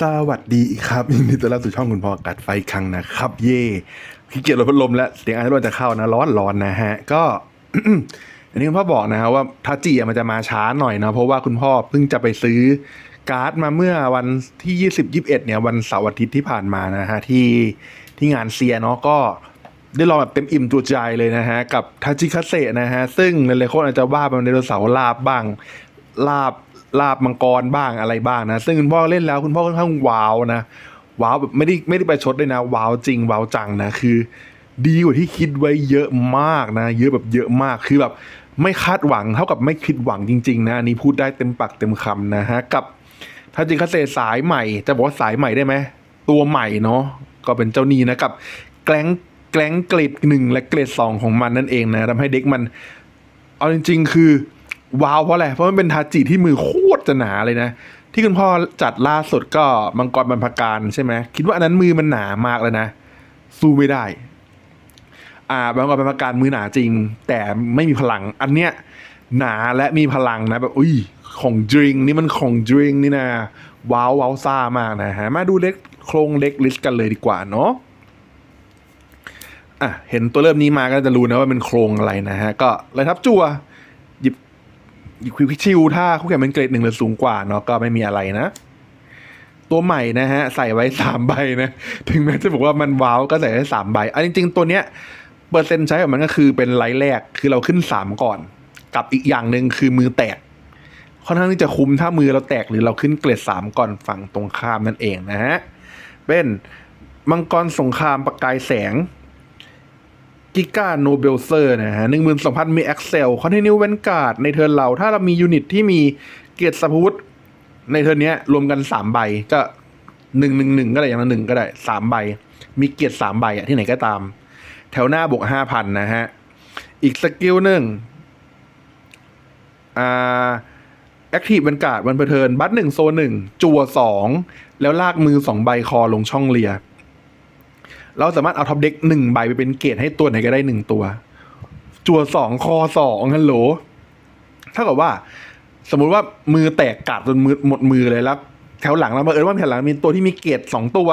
สวัสดีครับยินดีต้อนรับสู่ช่องคุณพ่อกัดไฟครั้งนะครับ เย่ขี้เกียจลดพัดลมแล้วเสียงอาร์ตจะเข้านะ ร้อนร้อนนะฮะ ก็อันนี้คุณพ่อบอกนะครับว่าทัจิมันจะมาช้าหน่อยนะเพราะว่าคุณพ่อเพิ่งจะไปซื้อการ์ดมาเมื่อวันที่20 21เอ็ดเนี่ยวันเสาร์อาทิตย์ที่ผ่านมานะฮะที่ที่งานเซียเนาะก็ได้ลองแบบเต็มอิ่มตัวใจเลยนะฮะ กับทาจิคาเซนะฮะ ซึ่งหลายๆคนอาจจะว่าเป็นไดโนเสาร์ลาบบ้างลาบ ลาบมังกรบ้างอะไรบ้างนะ ซึ่งคุณพ่อเล่นแล้วคุณพ่อค่อนข้างว้าวนะว้าวแบบไม่ได้ไม่ได้ไปชดเลยนะว้าวจริงว้าวจังนะคือ ดีกว่าที่คิดไว้เยอะมากนะ เยอะแบบเยอะมากคือแบบไม่คาดหวังเท่ากับไม่คิดหวังจริงๆนะอันนี้พูดได้เต็มปากเต็มคำนะฮะกับถ้าจริงคาเซสายใหม่ จะบอกว่าสายใหม่ได้ไหมตัวใหม่เนาะก็เป็นเจ้านี้นะกับแกล้งแกล้งเกรดหนึ่งและเกรดสองของมันนั่นเองนะทำให้เด็กมัน เอาจริง ๆ คือ ว้าวเพราะอะไรเพราะมันเป็นทาจิที่มือโคตรจะหนาเลยนะ ที่คุณพ่อจัดล่าสุดก็มังกรบรรพการใช่ไหมคิดว่าอันนั้นมือมันหนามากเลยนะ สู้ไม่ได้ อ่าบางกรบรรพการมือหนาจริง แต่ไม่มีพลัง อันเนี้ยหนาและมีพลังนะแบบอุ้ยของดริงนี่มันของดริงนี่นะว้าวว้าวซ่ามากนะฮะมาดูเล็กโครงเล็กลิสต์กันเลยดีกว่าเนาะอะเห็นตัวเริ่มนี้มาก็จะรู้นะว่าเป็นโครงอะไรนะฮะก็เลยทับจัว หยิบควิกชิวถ้าคู่แข่งเป็นเกรดหนึ่งหรือสูงกว่าเนาะก็ไม่มีอะไรนะ ตัวใหม่นะฮะ ใส่ไว้สามใบนะ ถึงแม้จะบอกว่ามันว้าวก็ใส่ได้สามใบอันจริง ๆ ตัวเนี้ยเปอร์เซ็นต์ใช้ของมันก็คือเป็นไลท์แรกคือเราขึ้นสามก่อน กับอีกอย่างหนึ่งคือมือแตกค่อนข้างที่จะคุ้มถ้ามือเราแตกหรือเราขึ้นเกรดสามก่อนฝั่งตรงข้ามนั่นเองนะฮะเป็นมังกรสงครามประกายแสง กิก้าโนเบลเซอร์นะฮะหนึ่งหมื่นสองพันมีแอคเซลคอนเทนิวเวนการ์ดในเทิร์นเรา ถ้าเรามียูนิตที่มีเกียรติสพุทในเทิร์นนี้รวมกันสามใบก็หนึ่งหนึ่งหนึ่งก็ได้อย่างละหนึ่งก็ได้สามใบ มีเกียรติสามใบอะที่ไหนก็ตาม แถวหน้าบวกห้าพันนะฮะ อีกสกิลหนึ่งอ่าแอคทีฟบรรกาศวันเพทิร์นบัตหนึ่งโซหนึ่งจัวสองแล้วลากมือสองใบคอลงช่องเลีย เราสามารถเอาท็อปเด็กหนึ่งใบไปเป็นเกรดให้ตัวไหนก็ได้หนึ่งตัว จัวสองคอสองฮัลโหลเท่ากับว่า สมมุติว่ามือแตกกาดจนมือหมดมือเลยแล้ว แถวหลังเราบังเอิญว่าแถวหลังมีตัวที่มีเกรดสองตัว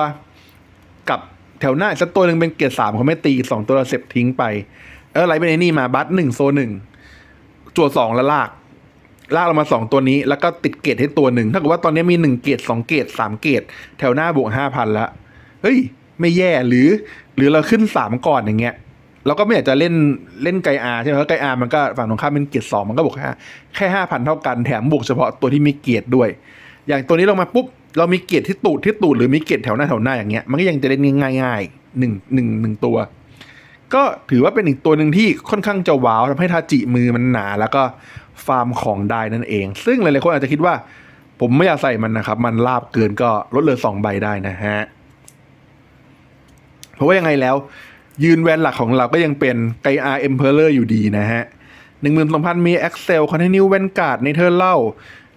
กับแถวหน้าสักตัวหนึ่งเป็นเกรดสามเขาไม่ตีสองตัวเราเสร็จทิ้งไป เอออะไรเป็นไอ้นี่มาบัตหนึ่งโซหนึ่งจัวสองแล้วลากลากเรามาสองตัวนี้แล้วก็ติดเกรดให้ตัวหนึ่งถ้าเกิดว่าตอนนี้มีหนึ่งเกรดสองเกรดสามเกรดแถวหน้าบวกห้าพันละเฮ้ย ไม่แย่หรือ หรือเราขึ้นสามก่อนอย่างเงี้ยเราก็ไม่อยากจะเล่นเล่นไกอาใช่ไหมเพราะไกอามันก็ฝั่งตรงข้ามเป็นเกียรติสองมันก็บวกแค่แค่ห้าพันเท่ากันแถมบวกเฉพาะตัวที่มีเกียรติด้วย อย่างตัวนี้ลงมาปุ๊บเรามีเกียรติที่ตูดที่ตูดหรือมีเกียรติแถวหน้าแถวหน้าอย่างเงี้ยมันก็ยังจะเล่นง่ายๆหนึ่งหนึ่งหนึ่งตัว ก็ถือว่าเป็นอีกตัวหนึ่งที่ค่อนข้างจะว้าวทำให้ทาจิมือมันหนา แล้วก็ฟาร์มของได้นั่นเอง ซึ่งหลายๆคนอาจจะคิดว่า ผมไม่อยากใส่มันนะครับ มันลาบเกินก็ลดเลือสองใบได้นะฮะ เพราะว่ายังไงแล้ว ยืนแวนหลักของเราก็ยังเป็นไกอาร์เอ็มเพลเลอร์อยู่ดีนะฮะหนึ่งหมื่นสองพันมี Excel คอนเทนิวแวนการ์ดในเธอเล่า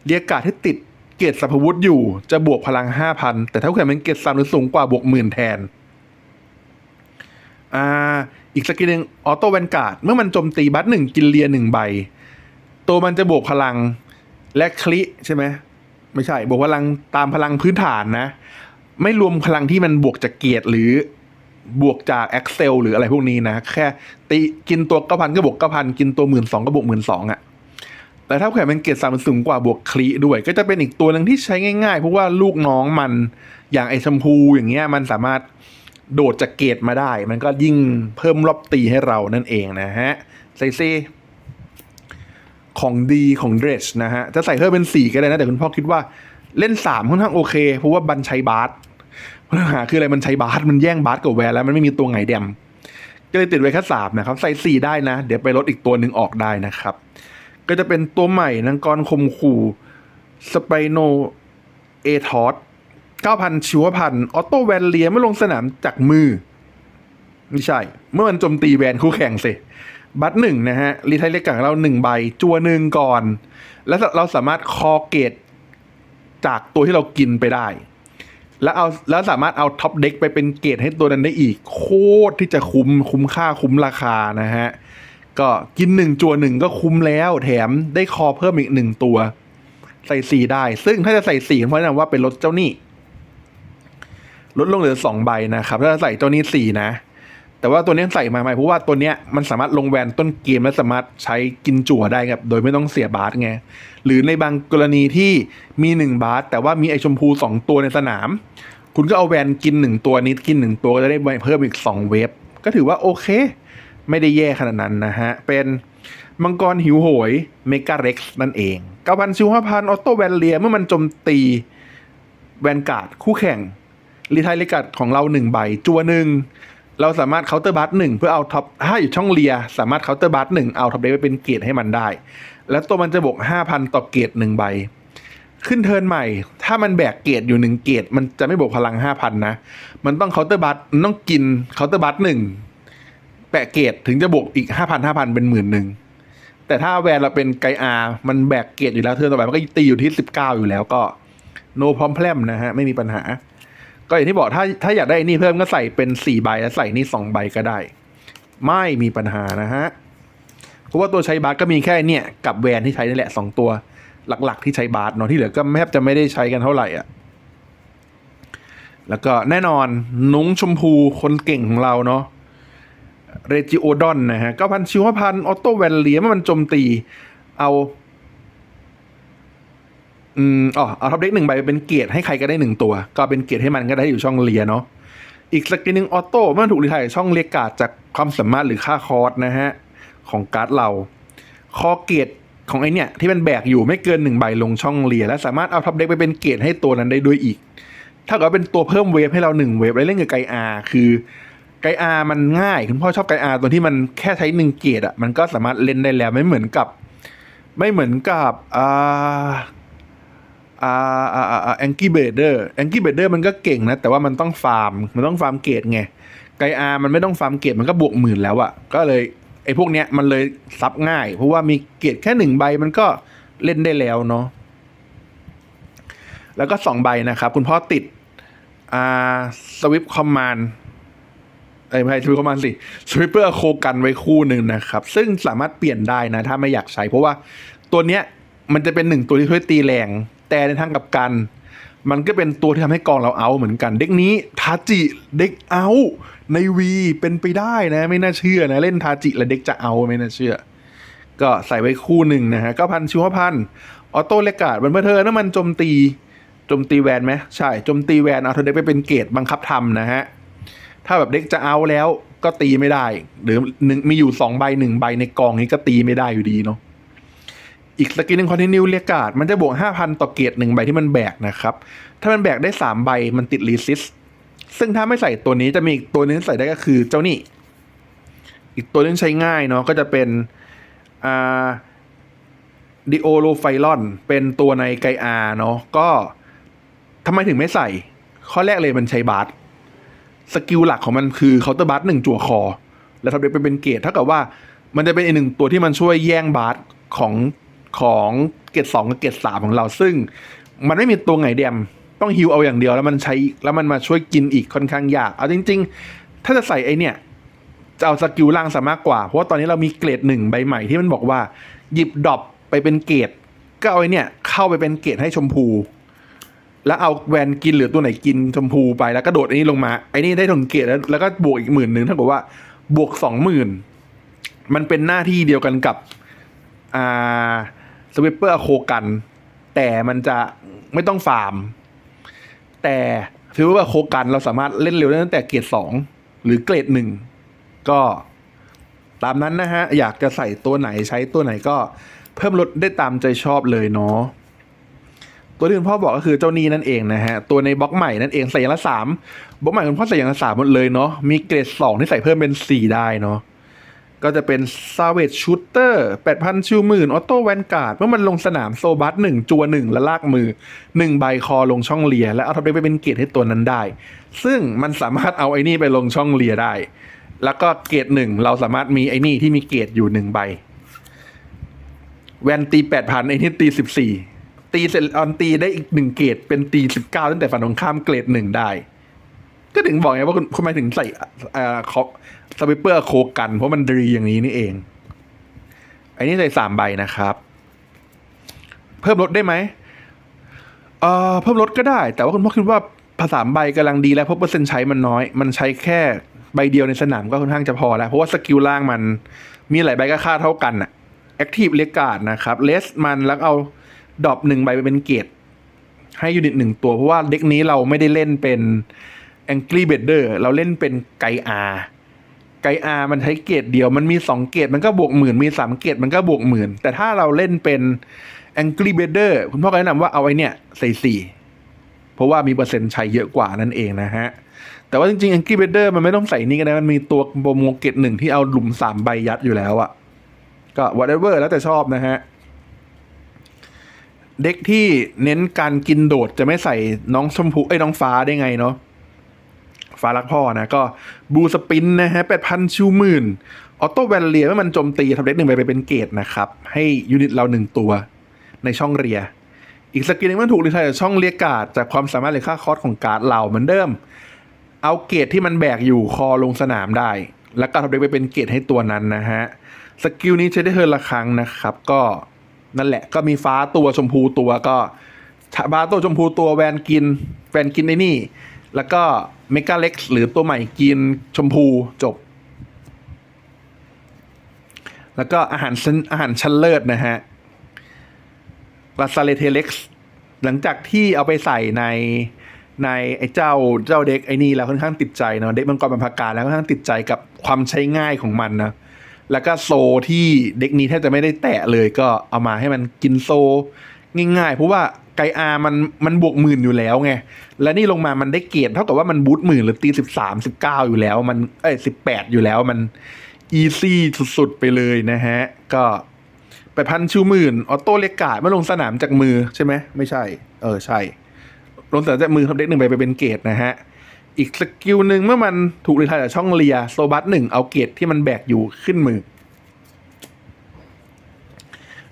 เรียกการ์ดที่ติดเกียรติสัพวุธอยู่จะบวกพลังห้าพันแต่ถ้าแข่งเป็นเกียรติสามหรือสูงกว่าบวกหมื่นแทนอ่าอีกสกิลหนึ่งออโต้แวนการ์ดเมื่อมันโจมตีบัตหนึ่งกินเลียหนึ่งใบ ตัวมันจะบวกพลังและคลิใช่ไหมไม่ใช่บวกพลังตามพลังพื้นฐานนะ ไม่รวมพลังที่มันบวกจากเกียรติหรือ บวกจาก Excel หรืออะไรพวกนี้นะ แค่ตีกินตัวเก้าพันก็บวกเก้าพันกินตัวหมื่นสองก็บวกหมื่นสองอะแต่ถ้าแขวนเป็นเกรติสามสูงกว่าบวกคลีด้วย ก็จะเป็นอีกตัวหนึ่งที่ใช้ง่ายๆ เพราะว่าลูกน้องมันอย่างไอชมพูอย่างเงี้ยมันสามารถโดดจากเกรดมาได้ มันก็ยิ่งเพิ่มรอบตีให้เรานั่นเองนะฮะไซซี่ของดีของเดรสนะฮะ จะใส่เพิ่มเป็นสี่ก็ได้นะ แต่คุณพ่อคิดว่าเล่นสามค่อนข้างโอเค เพราะว่าบันใช้บาส ปัญหาคืออะไรมันใช้บาสมันแย่งบาสกับแวร์แล้วมันไม่มีตัวไงแดม ก็เลยติดไว้แค่สามนะครับ ใส่สี่ได้นะ เดี๋ยวไปลดอีกตัวหนึ่งออกได้นะครับ ก็จะเป็นตัวใหม่นังกรคมขู่สไปโนเอทอสเก้าพันชิวพันออโต้แวนเลียเมื่อลงสนามจากมือ ไม่ใช่ เมื่อมันโจมตีแวนคู่แข่งสิบัตหนึ่งนะฮะ รีไทเล็กกังเราหนึ่งใบ จัวหนึ่งก่อน แล้วเราสามารถคอเกตจากตัวที่เรากินไปได้ แล้วเอาแล้วสามารถเอาท็อปเด็กไปเป็นเกตให้ตัวนั้นได้อีก โคตรที่จะคุ้มคุ้มค่าคุ้มราคานะฮะ ก็กินหนึ่งจัวหนึ่งก็คุ้มแล้วแถมได้คอเพิ่มอีกหนึ่งตัว ใส่สี่ได้ ซึ่งถ้าจะใส่สี่เพราะนั้นว่าเป็นรถเจ้าหนี้ลดลงเหลือสองใบนะครับ ถ้าใส่เจ้านี้สี่นะ แต่ว่าตัวนี้ใส่มาใหม่เพราะว่าตัวเนี้ยมันสามารถลงแวนต้นเกมและสามารถใช้กินจั่วได้ครับโดยไม่ต้องเสียบาสไงหรือในบางกรณีที่มีหนึ่งบาสแต่ว่ามีไอชมพูสองตัวในสนาม คุณก็เอาแวนกินหนึ่งตัวนิดกินหนึ่งตัวก็จะได้เพิ่มอีกสองเวฟก็ถือว่าโอเค ไม่ได้แย่ขนาดนั้นนะฮะ เป็นมังกรหิวโหยเมกาเร็กซ์นั่นเองเก้าพันชิวห้าพันออโต้แวนเลียเมื่อมันโจมตีแวนการ์ดคู่แข่งรีไทยเลกัดของเราหนึ่งใบจัวหนึ่ง เราสามารถเคาน์เตอร์บัตหนึ่งเพื่อเอาท็อปถ้าอยู่ช่องเลีย สามารถเคาน์เตอร์บัตหนึ่งเอาท็อปเดไปเป็นเกรดให้มันได้ แล้วตัวมันจะบวกห้าพันต่อเกรดหนึ่งใบ ขึ้นเทิร์นใหม่ ถ้ามันแบกเกรดอยู่หนึ่งเกรดมันจะไม่บวกพลังห้าพันนะ มันต้องเคาน์เตอร์บัตมันต้องกินเคาน์เตอร์บัตหนึ่งแปะเกรดถึงจะบวกอีกห้าพันห้าพันเป็นหมื่นหนึ่งแต่ถ้าแวนเราเป็นไกอาร์มันแบกเกรดอยู่แล้วเทิร์นต่อไปมันก็ตีอยู่ที่สิบเก้าอยู่แล้วก็โนพร้อมแพลมนะฮะไม่มีปัญหา ก็อย่างที่บอกถ้าถ้าอยากได้อันนี่เพิ่มก็ใส่เป็นสี่ใบแล้วใส่นี่สองใบก็ได้ ไม่มีปัญหานะฮะเพราะว่าตัวใช้บาสก็มีแค่เนี่ยกับแวนที่ใช้นี่แหละสองตัวหลักๆ ที่ใช้บาสเนาะที่เหลือก็แทบจะไม่ได้ใช้กันเท่าไหร่อะแล้วก็แน่นอนนุ้งชมพูคนเก่งของเราเนาะเรจิโอดอนนะฮะก้าพันชิวพันออโต้แวนเลียมมันโจมตีเอา อืมอ๋อเอาท็อปเด็กหนึ่งใบเป็นเกียรติให้ใครก็ได้หนึ่งตัว ก็เป็นเกียรติให้มันก็ได้อยู่ช่องเลียเนาะอีกสกินหนึ่งออโต้เมื่อถูกรีไทยช่องเรียกาดจากความสามารถหรือค่าคอร์สนะฮะ ของการ์ดเรา คอเกียรติของไอเนี่ย ที่มันแบกอยู่ไม่เกินหนึ่งใบลงช่องเลีย และสามารถเอาท็อปเด็กไปเป็นเกียรติให้ตัวนั้นได้ด้วยอีก ถ้าเกิดเป็นตัวเพิ่มเวฟให้เราหนึ่งเวฟแล้วเล่นกับไกอาคือไกอามันง่ายคุณพ่อชอบไกอาตัวที่มันแค่ใช้หนึ่งเกียรติอะมันก็สามารถเล่นได้แล้วไม่เหมือนกับ ไม่เหมือนกับอ่า อ่าอ่าอ่าแองกี้เบเดอร์แองกี้เบเดอร์มันก็เก่งนะ แต่ว่ามันต้องฟาร์ม มันต้องฟาร์มเกรดไง ไกอามันไม่ต้องฟาร์มเกรดมันก็บวกหมื่นแล้วอะก็เลยไอ้พวกเนี้ยมันเลยซับง่าย เพราะว่ามีเกรดแค่หนึ่งใบมันก็เล่นได้แล้วเนาะ แล้วก็สองใบนะครับ คุณพ่อติดอ่าสวิปคอมมานเอ้ไม่ใช่สวิปคอมมานสิสวิปเปอร์โคกันไว้คู่หนึ่งนะครับ ซึ่งสามารถเปลี่ยนได้นะ ถ้าไม่อยากใช้ เพราะว่าตัวเนี้ยมันจะเป็นหนึ่งตัวที่ช่วยตีแรง แต่ในทางกับกัน มันก็เป็นตัวที่ทำให้กองเราเอาเหมือนกัน เด็กนี้ทาจิเด็กเอา ในวีเป็นไปได้นะ ไม่น่าเชื่อนะ เล่นทาจิแล้วเด็กจะเอาไม่น่าเชื่อ ก็ใส่ไว้คู่หนึ่งนะฮะก็พันชิวพันออโต้เลกาดบันเบอร์เทอน้ำมันโจมตีโจมตีแวนไหมใช่โจมตีแวนเอาเธอเด็กไปเป็นเกตบังคับทำนะฮะถ้าแบบเด็กจะเอาแล้วก็ตีไม่ได้ หรือหนึ่งมีอยู่สองใบหนึ่งใบในกองนี้ก็ตีไม่ได้อยู่ดีเนาะ อีกสกินหนึ่งคอนติเนียเรียกาดมันจะบวก 5,000 ต่อเกตหนึ่งใบที่มันแบกนะครับ ถ้ามันแบกได้ 3 ใบมันติดรีซิสซึ่งถ้าไม่ใส่ตัวนี้จะมีอีกตัวนึงใส่ได้ก็คือเจ้านี่ อีกตัวนึงใช้ง่ายเนาะก็จะเป็นอ่าดิโอโลไฟลอนเป็นตัวในไกอาเนาะก็ทำไมถึงไม่ใส่ ข้อแรกเลยมันใช้บาสสกิลหลักของมันคือเคาน์เตอร์บาสหนึ่งจั่วคอ แล้วทำเด็กเป็นเกตเท่ากับว่ามันจะเป็นอีกหนึ่งตัวที่มันช่วยแย่งบาสของ ของเกตสองกับเกตสามของเราซึ่ง มันไม่มีตัวไงเดียมต้องฮิวเอาอย่างเดียวแล้วมันใช้แล้วมันมาช่วยกินอีกค่อนข้างยาก เอาจริง ๆ ถ้าจะใส่ไอเนี่ยจะเอาสกิลล่างซะมากกว่า เพราะว่าตอนนี้เรามีเกรดหนึ่งใบใหม่ที่มันบอกว่า หยิบดรอปไปเป็นเกรดก็เอาไอเนี่ยเข้าไปเป็นเกรดให้ชมพู แล้วเอาแวนกินหรือตัวไหนกินชมพูไปแล้วก็โดดไอ้นี่ลงมาไอ้นี่ได้ถึงเกรดแล้วแล้วก็บวกอีกหมื่นหนึ่งเท่ากับว่าบวกสองหมื่นมันเป็นหน้าที่เดียวกันกับอ่า สวิปเปอร์โคกัน แต่มันจะไม่ต้องฟาร์ม แต่ถือว่าโคกันเราสามารถเล่นเร็วได้ตั้งแต่เกรดสองหรือเกรดหนึ่งก็ตามนั้นนะฮะ อยากจะใส่ตัวไหนใช้ตัวไหนก็เพิ่มลดได้ตามใจชอบเลยเนาะตัวที่คุณพ่อบอกก็คือเจ้านี้นั่นเองนะฮะ ตัวในบล็อกใหม่นั่นเองใส่อย่างละสามบล็อกใหม่คุณพ่อใส่อย่างละสามหมดเลยเนาะมีเกรดสองที่ใส่เพิ่มเป็นสี่ได้เนาะ ก็จะเป็น Savage Shooter 8,000ชิวหมื่นออโต้แวนการ์ดเมื่อมันลงสนามโซบัสหนึ่งจัวหนึ่งและลากมือหนึ่งใบคอลงช่องเลีย และเอาท็อปเด็กไปเป็นเกรดให้ตัวนั้นได้ ซึ่งมันสามารถเอาไอ้นี่ไปลงช่องเลียได้ แล้วก็เกรดหนึ่งเราสามารถมีไอ้นี่ที่มีเกรดอยู่หนึ่งใบ แวนตีแปดพันไอ้นี่ตีสิบสี่ตีเสร็จออนตีได้อีกหนึ่งเกรดเป็นตีสิบเก้าตั้งแต่ฝั่งตรงข้ามเกรดหนึ่งได้ ก็ถึงบอกไงว่าคุณคุณหมายถึงใส่เอ่อคอ สวิปเปอร์โคกันเพราะมันดีอย่างนี้นี่เองไอ้นี่ใส่สามใบนะครับ เพิ่มลดได้ไหมเอ่อเพิ่มลดก็ได้ แต่ว่าคุณพ่อคิดว่าภาษาใบกำลังดีแล้วเพราะเปอร์เซ็นต์ใช้มันน้อย มันใช้แค่ใบเดียวในสนามก็ค่อนข้างจะพอแล้ว เพราะว่าสกิลล่างมันมีหลายใบก็ค่าเท่ากันอะแอคทีฟเลกาดนะครับเลสมันแล้วเอาดรอปหนึ่งใบไปเป็นเกตให้ยูนิตหนึ่งตัวเพราะว่าเด็กนี้เราไม่ได้เล่นเป็น Angry b e d d e r เราเล่นเป็นไกอา ไกอามันใช้เกตเดียว มันมีสองเกตมันก็บวกหมื่น มีสามเกตมันก็บวกหมื่น แต่ถ้าเราเล่นเป็น Angry b e d d e r คุณพ่อก็แนะนำว่าเอาไว้เนี่ยใส่สี่เพราะว่ามีเปอร์เซ็นต์ใช้เยอะกว่านั่นเองนะฮะ แต่ว่าจริงๆ Angry b e d d e r มันไม่ต้องใส่นี่ก็ได้มันมีตัวโปรโมเกตหนึ่งที่เอาหลุมสามใบยัดอยู่แล้วอะก็ whatever แล้วแต่ชอบนะฮะเด็กที่เน้นการกินโดดจะไม่ใส่น้องชมพูเอ้น้องฟ้าได้ไงเนาะ ฟ้ารักพ่อนะก็บูสปินนะฮะแปดพันชูหมื่นออโต้แวนเลียเมื่อมันโจมตีทำเด็กหนึ่งไปเป็นเกตนะครับ ให้ยูนิตเราหนึ่งตัวในช่องเรีย อีกสกิลหนึงมันถูกรีไทายจากช่องเรียกาดจากความสามารถหรือค่าคอสของการ์ดเราเหมือนเดิม เอาเกตที่มันแบกอยู่คอลงสนามได้ แล้วก็ทำเด็กไปเป็นเกตให้ตัวนั้นนะฮะสกิลนี้ใช้ได้เทิร์นละครั้งนะครับ ก็นั่นแหละก็มีฟ้าตัวชมพูตัวก็ฟ้าตัวชมพูตัวแวนกินแวนกินไอ้นี่ แล้วก็เมกาเล็กหรือตัวใหม่กินชมพูจบ แล้วก็อาหารชั้นอาหารชั้นเลิศนะฮะลาซาเลเทเล็กซ์หลังจากที่เอาไปใส่ในในไอ้เจ้าเจ้าเด็กไอ้นี่แล้วค่อนข้างติดใจเนาะเด็กมังกรบรรพการแล้วค่อนข้างติดใจกับความใช้ง่ายของมันนะแล้วก็โซที่เด็กนี้แทบจะไม่ได้แตะเลยก็เอามาให้มันกินโซง่ายๆ เพราะว่า ไกอามันมันบวกหมื่นอยู่แล้วไง และนี่ลงมามันได้เกรดเท่ากับว่ามันบูทหมื่นหรือตีสิบสามสิบเก้าอยู่แล้ว มันเอ้ยสิบแปดอยู่แล้วมันอีซี่สุดๆ ไปเลยนะฮะ ก็ไปพันชูหมื่นออโต้เลกกาดไม่ลงสนามจากมือใช่ไหมไม่ใช่ เออ ใช่ ลงสนามจากมือทำเด็กหนึ่งไปไปเป็นเกรดนะฮะ อีกสกิลหนึ่งเมื่อมันถูกรีทายจากช่องเลียโซบัสหนึ่งเอาเกรดที่มันแบกอยู่ขึ้นมือ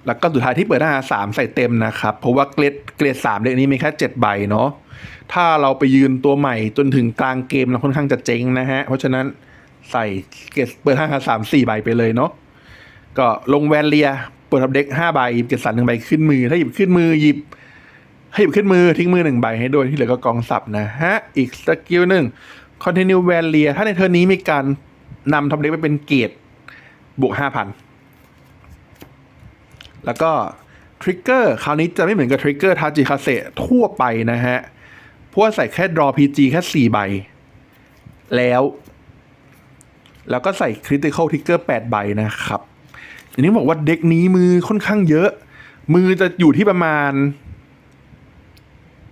แล้วก็สุดท้ายที่เปิดหน้าสามใส่เต็มนะครับ เพราะว่าเกรดเกรดสามเด็กนี้มีแค่เจ็ดใบเนาะถ้าเราไปยืนตัวใหม่จนถึงกลางเกมเราค่อนข้างจะเจ๊งนะฮะ เพราะฉะนั้นใส่เกรดเปิดห้าสามสี่ใบไปเลยเนาะก็ลงแวนเลียเปิดทับเด็กห้าใบหยิบเกรดสันหนึ่งใบขึ้นมือ ถ้าหยิบขึ้นมือหยิบให้หยิบขึ้นมือทิ้งมือหนึ่งใบให้ด้วยที่เหลือก็กองสับนะฮะอีกสกิลหนึ่ง continue v a l i a ถ้าในเทอร์นนี้มีการนำท็อปเด็กไปเป็นเกรดบวกห้าพัน แล้วก็ทริกเกอร์คราวนี้จะไม่เหมือนกับทริกเกอร์ทาจิคาเซทั่วไปนะฮะพว่าใส่แค่ดรอพีจีแค่สี่ใบ แล้ว แล้วก็ใส่คริติคอลทริกเกอร์แปดใบนะครับอันนี้บอกว่าเด็กนี้มือค่อนข้างเยอะ มือจะอยู่ที่ประมาณ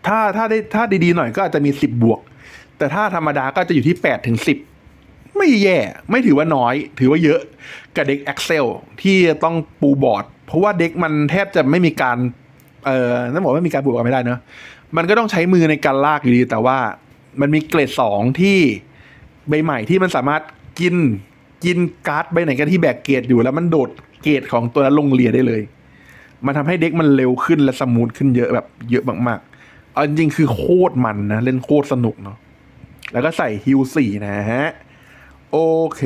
ถ้าถ้าได้ถ้าดีๆหน่อยก็อาจจะมีสิบบวก แต่ถ้าธรรมดาก็จะอยู่ที่แปดถึงสิบไม่แย่ ไม่ถือว่าน้อย ถือว่าเยอะกับเด็ก Excel ที่ต้องปูบอร์ด เพราะว่าเด็กมันแทบจะไม่มีการเอ่อต้องบอกว่าไม่มีการปูบอร์ดไม่ได้เนอะมันก็ต้องใช้มือในการลากอยู่ดี แต่ว่ามันมีเกรดสองที่ใบใหม่ที่มันสามารถกินกินการ์ดใบไหนก็ที่แบกเกรดอยู่แล้วมันโดดเกรดของตัวนั้นลงเรียได้เลย มันทำให้เด็กมันเร็วขึ้นและสมูทขึ้นเยอะแบบเยอะมากๆเอาจริงๆคือโคตรมันนะ เล่นโคตรสนุกเนาะแล้วก็ใส่ฮิวสี่นะฮะ โอเค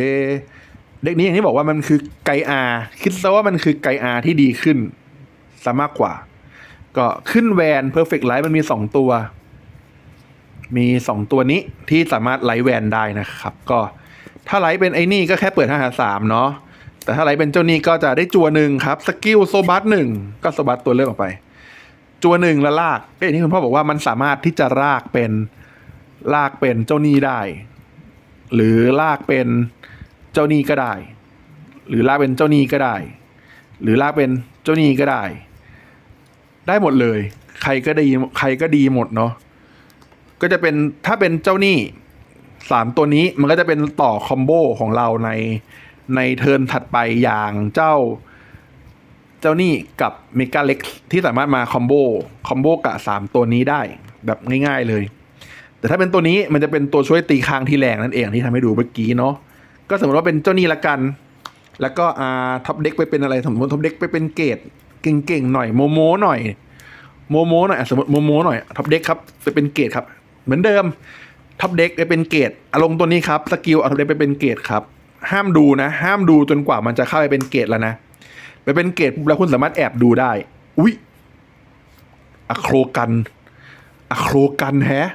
เด็กนี้อย่างที่บอกว่ามันคือไกอาคิดซะว่ามันคือไกอาที่ดีขึ้นซะมากกว่า ก็ขึ้นแวน Perfect Light มันมีสองตัว มีสองตัวนี้ที่สามารถไลท์แวนได้นะครับ ก็ถ้าไลท์เป็นไอ้นี่ก็แค่เปิดห้าหาสามเนาะแต่ถ้าไลท์เป็นเจ้านี้ก็จะได้จัวหนึ่งครับสกิลโซบัสหนึ่งก็โซบัสตัวเลือกออกไป จัวหนึ่งแล้วลากก็อย่างที่คุณพ่อบอกว่ามันสามารถที่จะลากเป็นลากเป็นเจ้านี้ได้ หรือลากเป็น เจ้าหนี้ก็ได้ หรือลากเป็นเจ้าหนี้ก็ได้ หรือลากเป็นเจ้าหนี้ก็ได้ ได้หมดเลย ใครก็ดีใครก็ดีหมดเนาะก็จะเป็นถ้าเป็นเจ้าหนี้สามตัวนี้มันก็จะเป็นต่อคอมโบของเราในในเทิร์นถัดไปอย่างเจ้าเจ้านี่กับเมกาเล็กที่สามารถมาคอมโบคอมโบกับสามตัวนี้ได้แบบง่ายๆเลย แต่ถ้าเป็นตัวนี้มันจะเป็นตัวช่วยตีค้างที่แรงนั่นเองที่ทำให้ดูเมื่อกี้เนาะ ก็สมมติว่าเป็นเจ้านี่ละกัน แล้วก็อ่าท็อปเด็กไปเป็นอะไรสมมติท็อปเด็กไปเป็นเกรดเก่งๆหน่อยโมโมหน่อยโมโมหน่อยสมมติโมโมหน่อยท็อปเด็กครับไปเป็นเกรดครับ เหมือนเดิมท็อปเด็กไปเป็นเกรดอารมณ์ตัวนี้ครับสกิลเอาท็อปเด็กไปเป็นเกรดครับ ห้ามดูนะ ห้ามดูจนกว่ามันจะเข้าไปเป็นเกรดแล้วนะไปเป็นเกรดแล้วคุณสามารถแอบดูได้ อุ๊ยอะโครกันอะโครกันแฮะ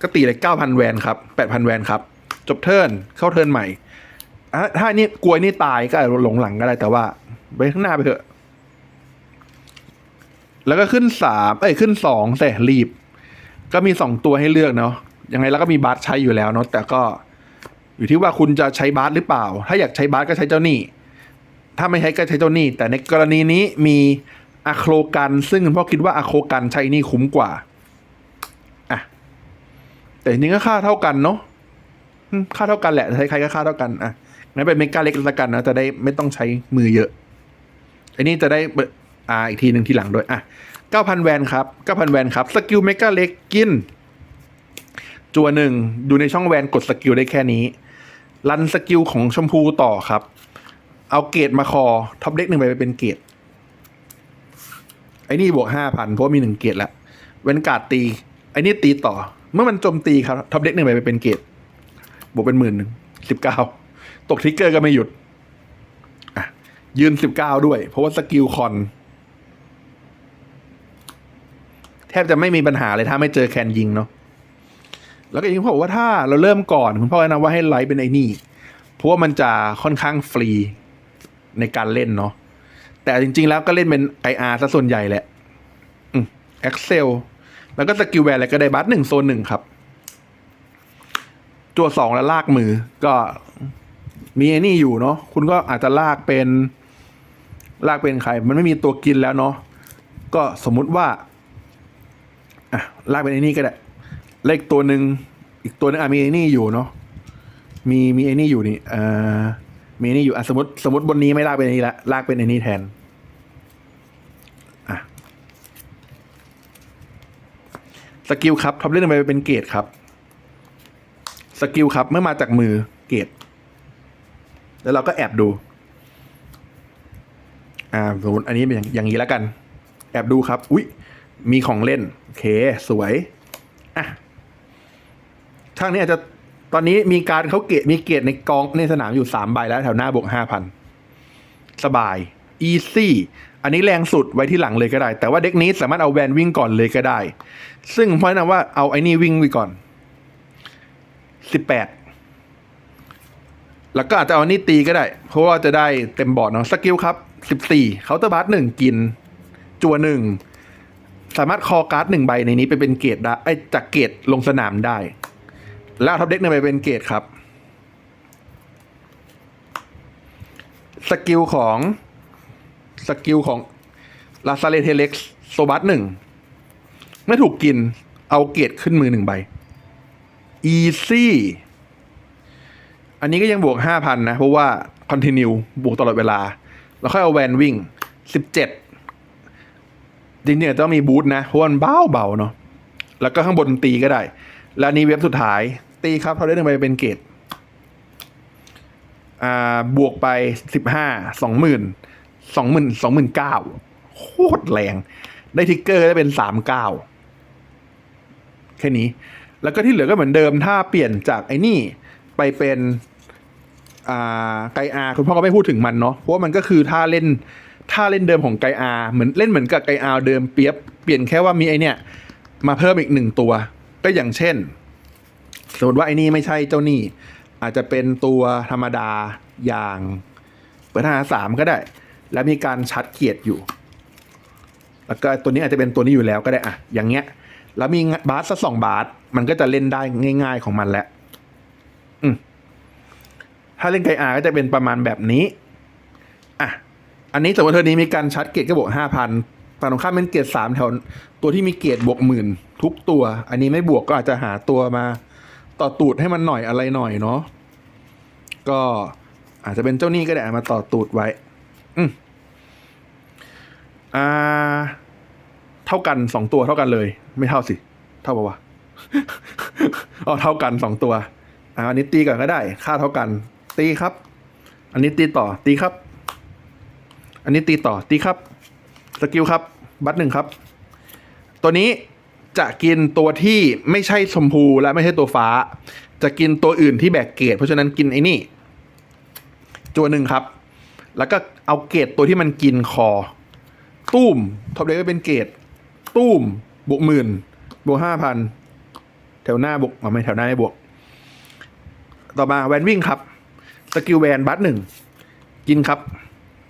ก็ตีเลยเก้าพันแวนครับแปดพันแวนครับ จบเทิร์นเข้าเทิร์นใหม่ ถ้านี่กลัวนี่ตายก็หลงหลังก็ได้แต่ว่า ไปข้างหน้าไปเถอะ แล้วก็ขึ้นสามเอ้ยขึ้นสองแต่รีบ ก็มีสองตัวให้เลือกเนาะยังไงแล้วก็มีบาสใช้อยู่แล้วเนาะแต่ก็ อยู่ที่ว่าคุณจะใช้บาสหรือเปล่า ถ้าอยากใช้บาสก็ใช้เจ้าหนี้ ถ้าไม่ใช้ก็ใช้เจ้าหนี้ แต่ในกรณีนี้มีอะโครกันซึ่งคุณพ่อคิดว่าอะโครกันใช้นี่คุ้มกว่าอะแต่จริงก็ค่าเท่ากันเนาะค่าเท่ากันแหละใช้ใครก็ค่าเท่ากันอะ งั้นเป็นเมกาเล็กละกันนะจะได้ไม่ต้องใช้มือเยอะอันนี้จะได้เบิดอ่าอีกทีหนึ่งทีหลังด้วยอะเก้าพันแวนครับเก้าพันแวนครับสกิลเมกาเล็กกิน จัวหนึ่งดูในช่องแวนกดสกิลได้แค่นี้รันสกิลของชมพูต่อครับ เอาเกรดมาคอท็อปเด็กหนึ่งไปเป็นเกรดไอ้นี่บวกห้าพันเพราะว่ามีหนึ่งเกรดแล้วเว้นกาดตีไอ้นี่ตีต่อ เมื่อมันโจมตีครับท็อปเด็กหนึ่งไปเป็นเกรดบวกเป็นหมื่นหนึ่งสิบเก้า ตกทริกเกอร์ก็ไม่หยุด อะ ยืนสิบเก้าด้วย เพราะว่าสกิลคอน แทบจะไม่มีปัญหาเลยถ้าไม่เจอแคนยิงเนาะแล้วก็ย่างที่พ่อบอกว่าถ้าเราเริ่มก่อน คุณพ่อแนะนำว่าให้ไลฟ์เป็นไอ้นี่ เพราะว่ามันจะค่อนข้างฟรีในการเล่นเนาะแต่จริง ๆ แล้วก็เล่นเป็น IR ซะส่วนใหญ่แหละอืม Excel แล้วก็สกิลแวร์อะไรก็ได้บัตหนึ่งโซนหนึ่งครับจัวสองแล้วลากมือก็ มีไอ้นี่อยู่เนาะคุณก็อาจจะลากเป็น ลากเป็นใครมันไม่มีตัวกินแล้วเนาะก็สมมุติว่าอะลากเป็นไอ้นี่ก็ได้เลขตัวหนึ่งอีกตัวหนึงอะมีไอ้นี่อยู่เนาะมีมีไอ้นี่อยู่นี่เอ่อมีไอ้นี่อยู่อะสมมติสมมติบนนี้ไม่ลากเป็นไอ้นี่ละลากเป็นไอ้นี่แทนอะสกิลครับท็อปเล่นไปเป็นเกรดครับ สกิลครับเมื่อมาจากมือเกรด แล้วเราก็แอบดู อ่าสมมติอันนี้เป็นอย่างนี้แล้วกัน แอบดูครับ อุ๊ย มีของเล่น โอเค สวย อะช่างนี้อาจจะตอนนี้มีการเขาเกตมีเกตในกองในสนามอยู่สามใบแล้วแถวหน้าบวกห้าพันสบาย อีซี่ อันนี้แรงสุดไว้ที่หลังเลยก็ได้ แต่ว่าเด็กนี้สามารถเอาแวนวิ่งก่อนเลยก็ได้ ซึ่งเพราะนั้นว่าเอาไอ้นี่วิ่งไว้ก่อนสิบแปด แล้วก็อาจจะเอานี่ตีก็ได้ เพราะว่าจะได้เต็มบอร์ดเนาะสกิลครับสิบี่เคาน์เตอร์บัสหนึ่งกิน จัวหนึ่งสามารถคอการ์ดหนึ่งใบในนี้ไปเป็นเกรดได้ไอ้จากเกรดลงสนามได้ แล้วท็อปเด็กหนึ่งใบเป็นเกรดครับสกิลของสกิลของลาซาเลเทเล็กโซบัสหนึ่งเมื่อถูกกินเอาเกรดขึ้นมือหนึ่งใบอีซี่ อันนี้ก็ยังบวกห้าพันนะ เพราะว่าคอนติเนียบวกตลอดเวลา แล้วค่อยเอาแวนวิ่งสิบเจ็ดจริงๆเนี่ยต้องมีบูทนะเพราะว่ามันเบาเบาๆเนาะแล้วก็ข้างบนตีก็ได้ แล้วนี้เว็บสุดท้ายตีครับเขาได้หนึ่งใบเป็นเกตอ่าบวกไปสิบห้าสองหมื่นสองหมื่นสองหมื่นเก้าโคตรแรง ได้ทิกเกอร์ได้เป็นสามเก้าแค่นี้ แล้วก็ที่เหลือก็เหมือนเดิมถ้าเปลี่ยนจากไอ้นี่ ไปเป็นอ่าไกอาคุณพ่อก็ไม่พูดถึงมันเนาะเพราะว่ามันก็คือท่าเล่นท่าเล่นเดิมของไกอาเหมือนเล่นเหมือนกับไกอาเดิมเปียบเปลี่ยนแค่ว่ามีไอเนี่ย มาเพิ่มอีกหนึ่งตัว ก็อย่างเช่น สมมติว่าไอนี่ไม่ใช่เจ้าหนี้อาจจะเป็นตัวธรรมดาอย่างเปิดหาสามก็ได้ แล้วมีการชัดเกียรติอยู่ แล้วก็ตัวนี้อาจจะเป็นตัวนี้อยู่แล้วก็ได้อะอย่างเงี้ย แล้วมีบาสสักสองบาสมันก็จะเล่นได้ง่าย ๆของมันแหล้วอืม ถ้าเล่นไกอาก็จะเป็นประมาณแบบนี้ อะ อันนี้สมมติเทอนี้มีการชัดเกรดก็บวกห้าพันฝั่งตรงข้ามเป็นเกรดสามแถวตัวที่มีเกรดบวกหมื่นทุกตัว อันนี้ไม่บวกก็อาจจะหาตัวมาต่อตูดให้มันหน่อยอะไรหน่อยเนาะ ก็อาจจะเป็นเจ้าหนี้ก็ได้มาต่อตูดไว้ อืมอ่า เท่ากันสองตัวเท่ากันเลย ไม่เท่าสิ เท่าปะวะอ๋อเท่ากันสองตัวอ่าอันนี้ตีก่อนก็ได้ ค่าเท่ากัน ตีครับ อันนี้ตีต่อตีครับ อันนี้ตีต่อตีครับ สกิลครับ บัตหนึ่งครับ ตัวนี้จะกินตัวที่ไม่ใช่ชมพูและไม่ใช่ตัวฟ้า จะกินตัวอื่นที่แบกเกรดเพราะฉะนั้นกินไอ้นี่ตัวหนึ่งครับ แล้วก็เอาเกรดตัวที่มันกินคอ ตุ้มท็อปเด็กเป็นเกรดตุ้มบวกหมื่นบวกห้าพันแถวหน้าบวกไม่แถวหน้าไม่บวก ต่อมาแวนวิ่งครับ สกิลแวนบัตหนึ่งกินครับ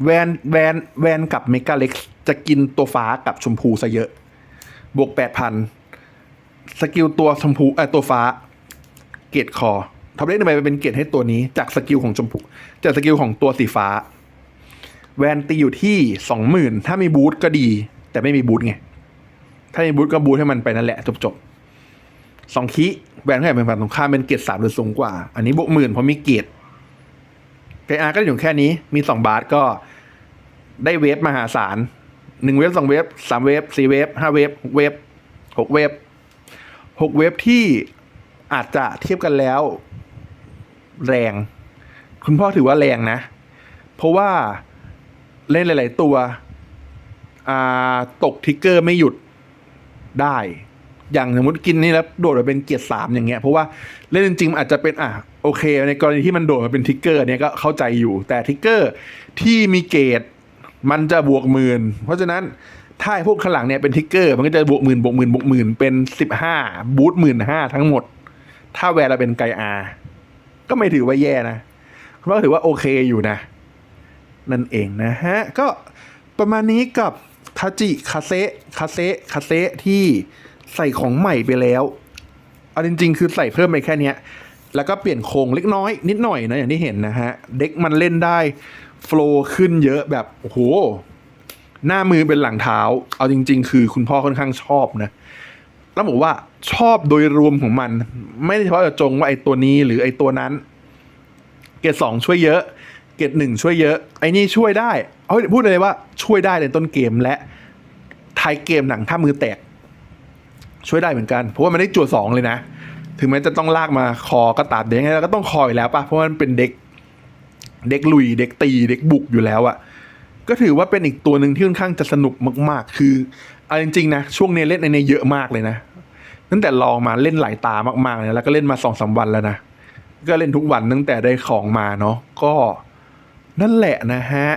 แวนแวนแวนกับเมกาเล็กจะกินตัวฟ้ากับชมพูซะเยอะ บวกแปดพันสกิลตัวชมพูเออตัวฟ้า เกรดคอทำได้ทำไมเป็นเกรดให้ตัวนี้ จากสกิลของชมพูจากสกิลของตัวสีฟ้า แวนตีอยู่ที่สองหมื่นถ้ามีบูทก็ดี แต่ไม่มีบูทไง ถ้ามีบูทก็บูทให้มันไปนั่นแหละจบจบสองคีแวนเท่าไหร่เป็นฝั่งตรงข้ามเป็นเกรดสามหรือสูงกว่า อันนี้บวกหมื่นเพราะมีเกร ดไกอาร์ก็อยู่แค่นี้มีสองบาทก็ได้เวฟมหาศาลหนึ่งเวฟสองเวฟสามเวฟสี่เวฟห้าเวฟหกเวฟหกเวฟหกเวฟที่อาจจะเทียบกันแล้ว แรง คุณพ่อถือว่าแรงนะ เพราะว่าเล่นหลาย ๆ ตัวตกทิกเกอร์ไม่หยุดได้ อย่างสมมติกินนี่แล้วโดดมาเป็นเกียร์สามอย่างเงี้ย เพราะว่าเล่นจริงๆอาจจะเป็นอะ โอเค ในกรณีที่มันโดดมาเป็นทิกเกอร์เนี่ยก็เข้าใจอยู่ แต่ทิกเกอร์ที่มีเกรดมันจะบวกหมื่นเพราะฉะนั้นถ้าพวกข้างหลังเนี่ยเป็นทิกเกอร์มันก็จะบวกหมื่นบวกหมื่นบวกหมื่นเป็นสิบห้าบูทหมื่นห้าทั้งหมด ถ้าแวร์เราเป็นไกอาก็ไม่ถือว่าแย่นะคุณว่าถือว่าโอเคอยู่นะ นั่นเองนะฮะ ก็ประมาณนี้กับทาจิคาเซคาเซคาเซที่ใส่ของใหม่ไปแล้ว เอาจริง ๆ คือใส่เพิ่มไปแค่เนี้ย แล้วก็เปลี่ยนโครงเล็กน้อยนิดหน่อยนะอย่างที่เห็นนะฮะ เด็กมันเล่นได้โฟล์ขึ้นเยอะแบบโอ้โหหน้ามือเป็นหลังเท้า เอาจริง ๆ คือคุณพ่อค่อนข้างชอบนะแล้วบอกว่าชอบโดยรวมของมัน ไม่ได้เฉพาะจะจงว่าไอ้ตัวนี้หรือไอ้ตัวนั้น เกรดสองช่วยเยอะ เกรดหนึ่งช่วยเยอะ ไอ้นี่ช่วยได้เอาพูดเลยว่าช่วยได้ในต้นเกมและท้ายเกมหนังถ้ามือแตกช่วยได้เหมือนกัน เพราะว่ามันได้จั่วสองเลยนะ ถึงแม้จะต้องลากมาคอก็ตัดเด็กไงเราก็ต้องคอยแล้วปะเพราะมันเป็นเด็ก เด็กลุย เด็กตี เด็กบุกอยู่แล้วอะก็ถือว่าเป็นอีกตัวหนึ่งที่ค่อนข้างจะสนุกมาก ๆ คือเอาจริงๆนะช่วงนี้เล่นในนี้เยอะมากเลยนะตั้งแต่ลองมาเล่นหลายตามากๆเลยแล้วก็เล่นมาสองสามวันแล้วนะก็เล่นทุกวันตั้งแต่ได้ของมาเนาะก็นั่นแหละนะฮะ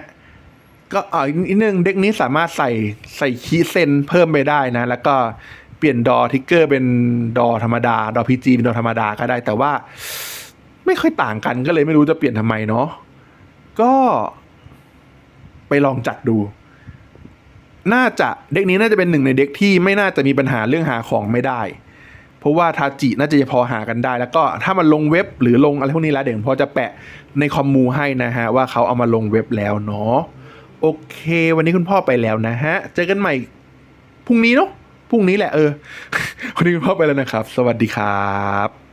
ก็อ่าอีกนึงเด็กนี้สามารถใส่ใส่คีเซนเพิ่มไปได้นะ แล้วก็ เปลี่ยนดอทิกเกอร์เป็นดอธรรมดา ดอพีจีเป็นดอธรรมดาก็ได้ แต่ว่าไม่ค่อยต่างกันก็เลยไม่รู้จะเปลี่ยนทำไมเนาะก็ไปลองจัดดู น่าจะเด็กนี้น่าจะเป็นหนึ่งในเด็กที่ไม่น่าจะมีปัญหาเรื่องหาของไม่ได้ เพราะว่าทาจิน่าจะพอหากันได้ แล้วก็ถ้ามันลงเว็บหรือลงอะไรพวกนี้แล้วเดี๋ยวพอจะแปะในคอมมูให้นะฮะ ว่าเขาเอามาลงเว็บแล้วเนาะโอเค วันนี้คุณพ่อไปแล้วนะฮะ เจอกันใหม่พรุ่งนี้เนาะ พรุ่งนี้แหละเออวันนี้พ่อไปแล้วนะครับ สวัสดีครับ